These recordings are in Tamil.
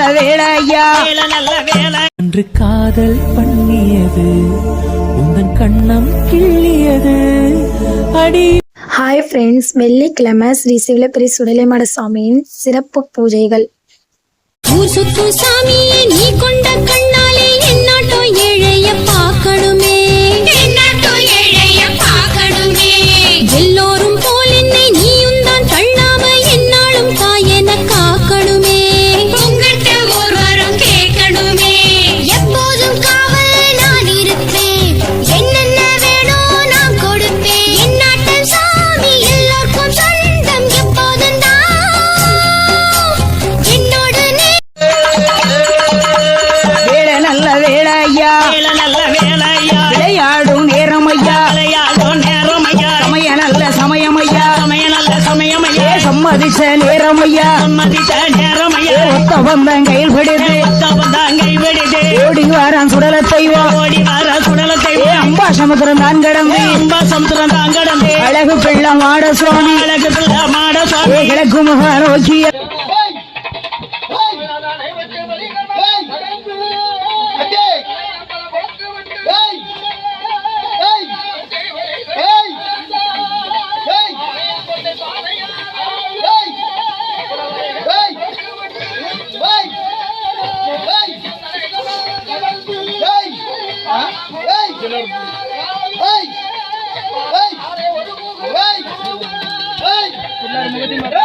நல்ல வேலையா வேலை நல்ல வேலை அன்று காதல் பண்ணியது உந்தன் கண்ணம் கிள்ளியது. அடி. ஹாய் ஃப்ரெண்ட்ஸ் வெள்ளிக்கிழமை ஸ்ரீ சிவலப்பெரி சுடலைமட சுவாமியின் சிறப்பு பூஜைகள். ஊர் சுத்தும் சாமியே நீ கொண்ட கண்ணாலே சம்மதிச்ச நேரம் ஐயா சம்மதித்த நேரம் ஐயா ஒத்த வந்தன் கையில் பிடித்து தாங்கை விடுது. ஓடி வாரான் சுடல தெய்வம் ஓடி வர சுடலத்தை அம்பா சமுத்திரம் தான் கடந்து. அம்பா சமுத்திரம் தான் கடந்து. அழகு பிள்ளம் ஆட சுவாமி அழகு பிள்ளை மாட சுவாமி கிழக்கு முக நோக்கிய última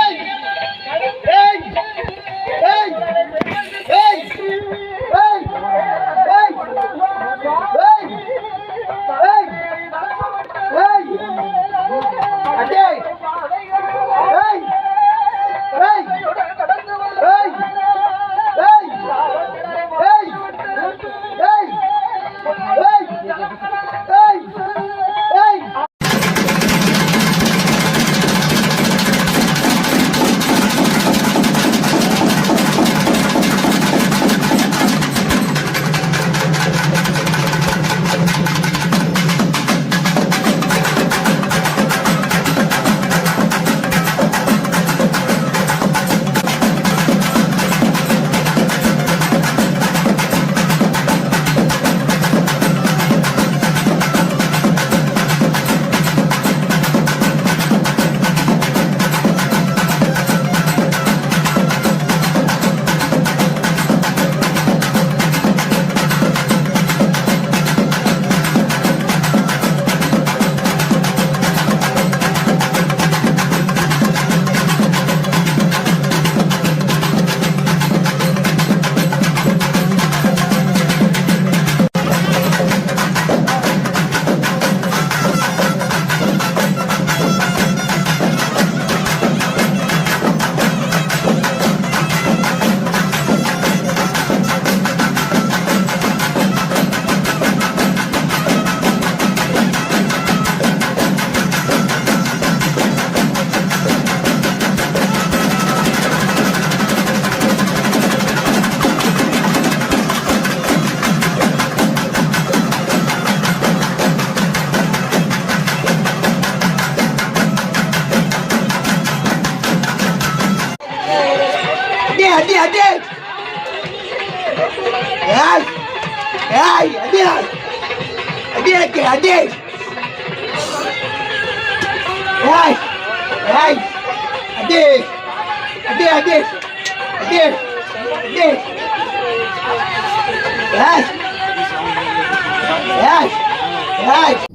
ஏய் ஏய் அடி அடி அடி அடி ஏய் ஏய் அடி அடி அடி அடி அடி ஏய் ஏய் ஏய்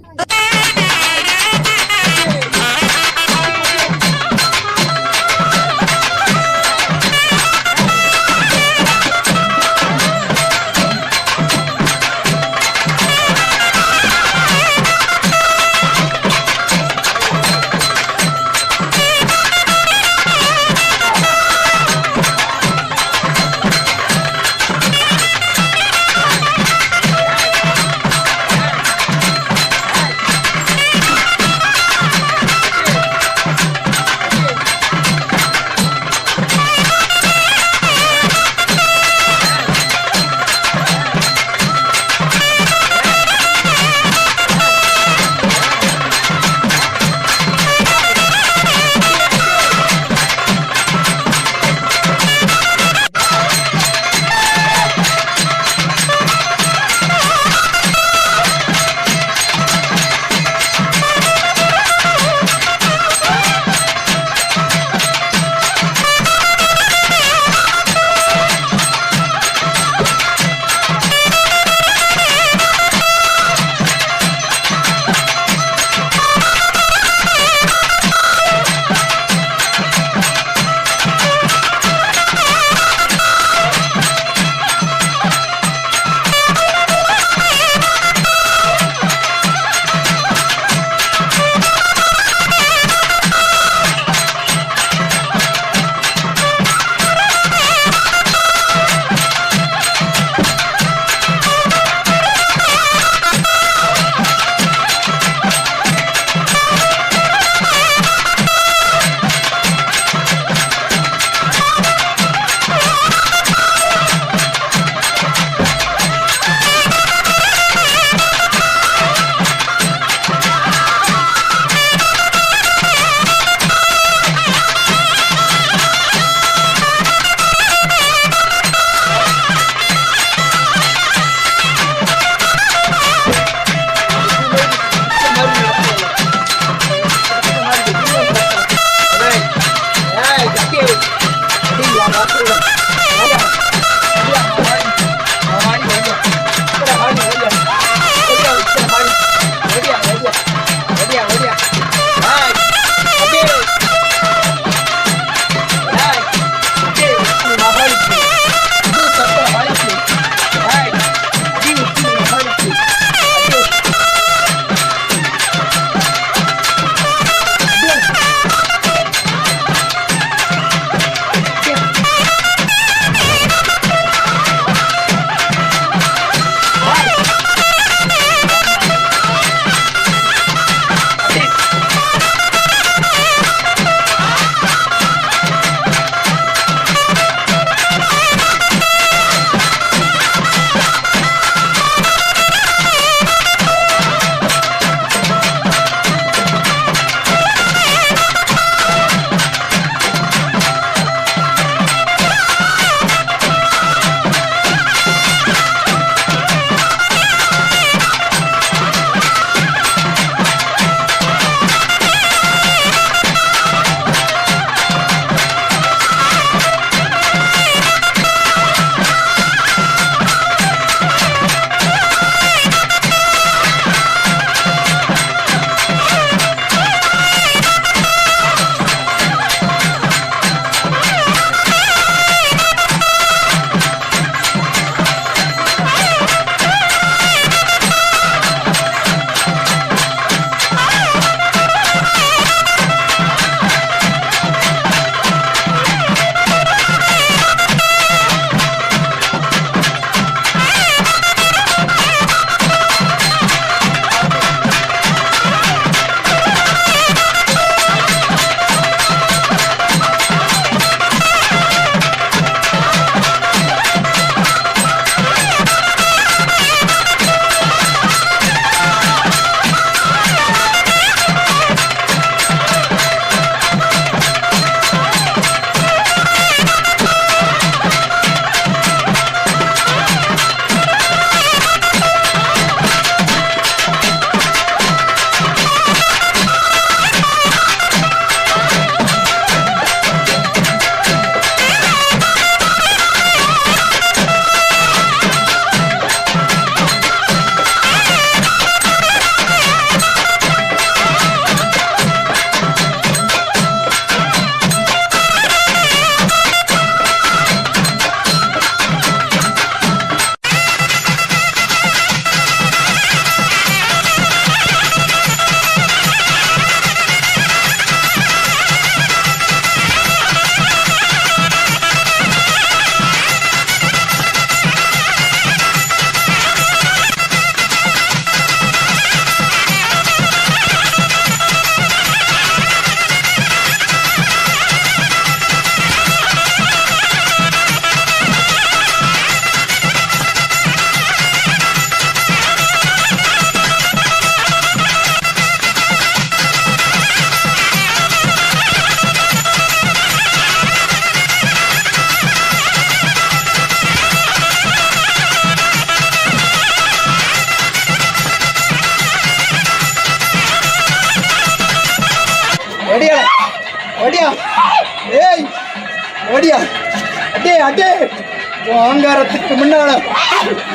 ஓங்காரத்துக்கு முன்னால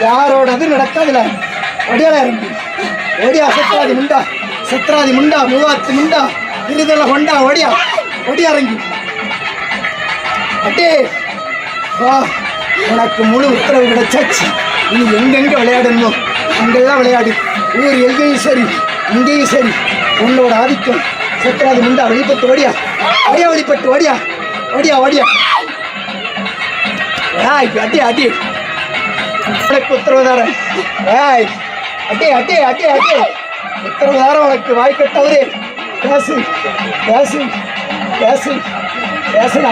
யாரோடது நடக்காதுல? ஒடியால இறங்கி ஓடியா சத்ராதி முண்டா. சத்ராதி முண்டா மூவாத்து முண்டா இருதல கொண்டா ஓடியா ஒடியா இறங்கி. அட்டே வா உனக்கு முழு உத்தரவு கிடைச்சாச்சு. நீ எங்கெங்க விளையாடணும் அங்கெல்லாம் விளையாடு. ஊர் எங்கேயும் சரி இங்கேயும் சரி. உன்னோட ஆதிக்கம் சத்ராதி முண்டா வெளிப்பட்டு ஓடியா ஒடியா வெளிப்பட்டு ஓடியா ஒடியா ஓடியா ஏய் அடி அடி. உனக்கு உத்தரவு தரேன் ஏய் அடி அடி அடி அடி. உத்தரவு தரேன் உனக்கு வாய்க்கட்டவரே பேசு பேசு பேசு பேசுடா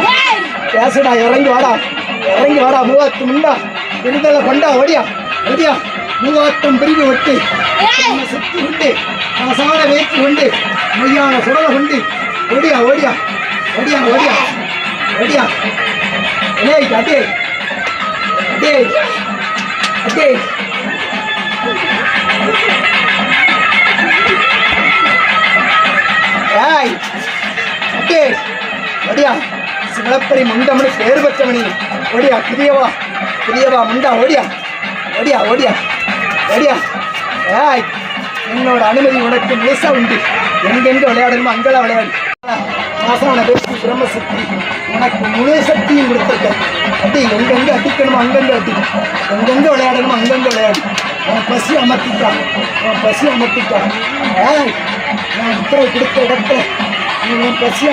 பேசுடா இறங்கி வாடா. இறங்கி வாடா மூவாத்து முண்டா. விடுதலை கொண்டா ஓடியா ஓடியா. மூவாத்தம் பிரிவு விட்டு சுத்தி உண்டு. மசால வேற்றி உண்டு. மையான சுடலை உண்டு. ஓடியா ஓடியா ஓடியா ஓடியா ஓடியா. ஏய் அடே. அடே அடே ஏய் அடே ஓடியா விளப்பரி முண்டம்னு பேர் பெற்றவனி. ஓடியா புதியவா. புதியவா முண்டா ஓடியா ஓடியா ஓடியா ஓடியா ஏய் என்னோட அனுமதி உனக்கு முழுசா உண்டு. எங்கெங்க விளையாடணுமோ அங்கெல்லாம் விளையாடு. ஆசான வெற்றி பிரம்மசக்தி உனக்கு முழு சக்தியும் கொடுத்துருக்கேன் அப்படி எங்கெங்க அடிக்கணுமோ அங்கங்க அடி. எங்கெங்க விளையாடணுமோ அங்கங்க விளையாடு. உன் பசி அமர்த்திட்டான். உன் பசி அமர்த்திட்டான். நான் உத்தரவு கொடுத்த இடத்துல நீ உன் பசி